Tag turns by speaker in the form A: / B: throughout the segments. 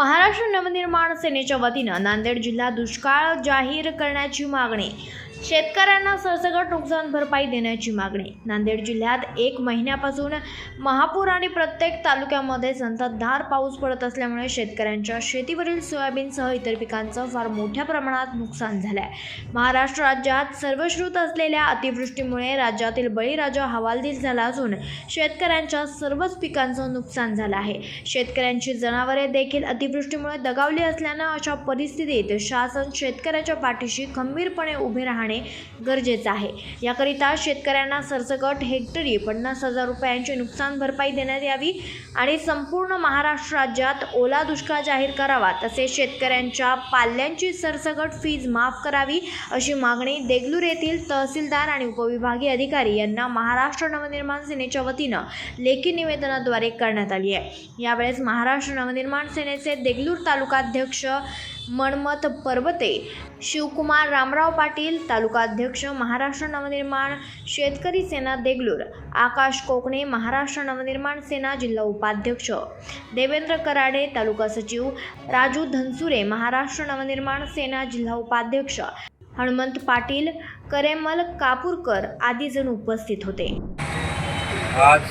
A: महाराष्ट्र नवनिर्माण सेनेच्या वतीनं नांदेड जिल्हा दुष्काळ जाहीर करण्याची मागणी शेतकऱ्यांना सरसकट नुकसान भरपाई देण्याची मागणी. नांदेड जिल्ह्यात एक महिन्यापासून महापूर आणि प्रत्येक तालुक्यामध्ये संततधार पाऊस पडत असल्यामुळे शेतकऱ्यांच्या शेतीवरील सोयाबीनसह इतर पिकांचं फार मोठ्या प्रमाणात नुकसान झालं आहे महाराष्ट्र राज्यात सर्वश्रुत असलेल्या अतिवृष्टीमुळे राज्यातील बळीराजा हवालदिल झाला असून शेतकऱ्यांच्या सर्वच पिकांचं नुकसान झालं आहे. शेतकऱ्यांची जनावरे देखील अतिवृष्टीमुळे दगावली असल्यानं अशा परिस्थितीत शासन शेतकऱ्याच्या पाठीशी खंबीरपणे उभे राहणे गरजेचं आहे. याकरिता शेतकऱ्यांना सरसकट हेक्टरी पन्नास हजार रुपयांची नुकसान भरपाई देण्यात यावी आणि संपूर्ण महाराष्ट्र राज्यात ओला दुष्काळ जाहीर करावा तसेच शेतकऱ्यांच्या पाल्यांची सरसकट फीज माफ करावी अशी मागणी देगलूर येथील तहसीलदार आणि उपविभागीय अधिकारी यांना महाराष्ट्र नवनिर्माण सेनेच्या वतीनं लेखी निवेदनाद्वारे करण्यात आली आहे. यावेळेस महाराष्ट्र नवनिर्माण सेनेचे देगलूर तालुकाध्यक्ष मणमत पर्वते शिवकुमार रामराव पाटील तालुकाध्यक्ष महाराष्ट्र नवनिर्माण शेतकरी सेना देगलूर आकाश कोकणे महाराष्ट्र नवनिर्माण सेना जिल्हा उपाध्यक्ष देवेंद्र कराडे तालुका सचिव राजू धनसुरे महाराष्ट्र नवनिर्माण सेना जिल्हा उपाध्यक्ष हनुमंत पाटील करेमल कापूरकर आदी जण उपस्थित होते.
B: आज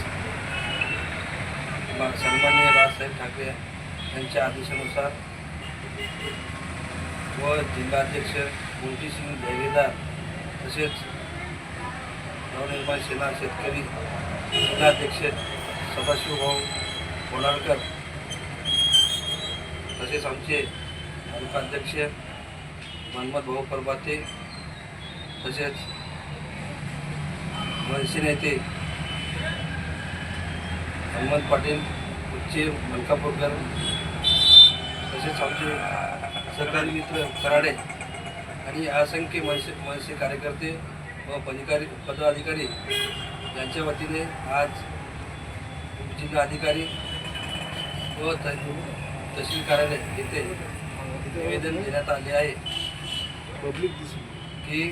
B: सन्मान्य राजसाहेब ठाकरे यांच्या आदेशानुसार व जिल्हाध्यक्ष मोतीसिंग धैर्यदार तसेच नवनिर्माण सेना शेतकरी जिल्हाध्यक्ष सदाशिवभाऊ कोणारकर तसेच आमचे तालुकाध्यक्ष मनमद भाऊ परबाते तसेच मनसे नेते हनुमंत पाटील उच्चे मलकापूरकर. तसेच आमचे सरकारी मित्र कराडे. आणि असंख्य मनसे मनसे कार्यकर्ते व पदाधिकारी पदाधिकारी यांच्या वतीने आज जिल्हा अधिकारी व तहसील कार्यालय येथे निवेदन देण्यात आले आहे. की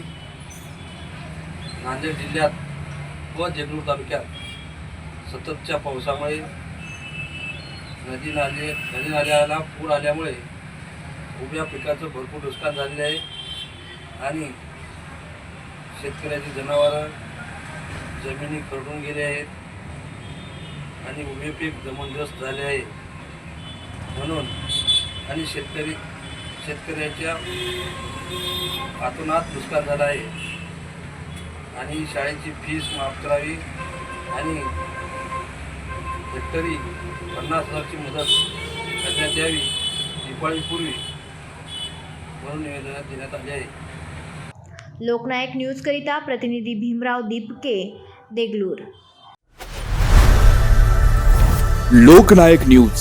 B: नांदेड जिल्ह्यात व देगलूर तालुक्यात सततच्या पावसामुळे नदी नाले नदी नाल्याला पूर आल्यामुळे उभ्या पिकाचं भरपूर नुकसान झालेले आहे. आणि शेतकऱ्याची जनावरं जमिनी खरडून गेले आहेत आणि उभे पीक जमनग्रस्त झाले आहे. म्हणून आणि शेतकरी शेतकऱ्याच्या आतोनात नुकसान झालं आहे. आणि शाळेची फीस माफ करावी आणि हेक्टरी पन्नास हजारची मदत करण्यात यावी दिवाळीपूर्वी म्हणून निवेदनात देण्यात आले आहे.
A: लोकनायक न्यूजकरिता प्रतिनिधी भीमराव दीपके देगलूर.
C: लोकनायक न्यूज.